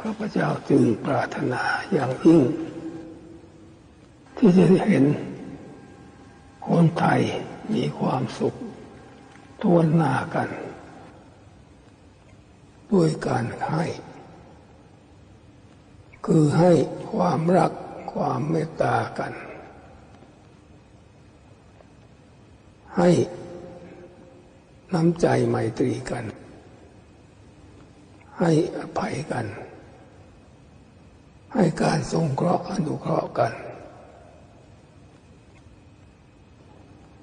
ข้าพเจ้าจึงปรารถนาอย่างยิ่ง ที่จะเห็น คนไทยมีความสุขทวนหน้ากัน ด้วยการให้ คือให้ความรักความเมตตากัน ให้น้ำใจไมตรีกัน ให้อภัยกัน ให้การสงเคราะห์อนุเคราะห์กัน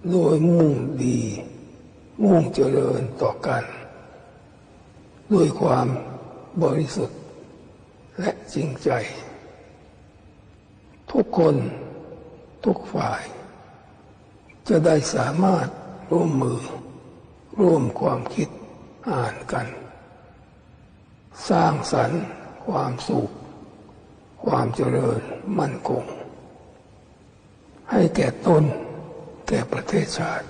โดยมุ่งดี มุ่งเจริญต่อกัน ด้วยความบริสุทธิ์และจริงใจ ทุกคนทุกฝ่าย จะได้สามารถร่วมมือ ร่วมความคิดอ่านกัน สร้างสรรค์ความสุข ความเจริญมั่นคง ให้แก่ตนแก่ประเทศชาติ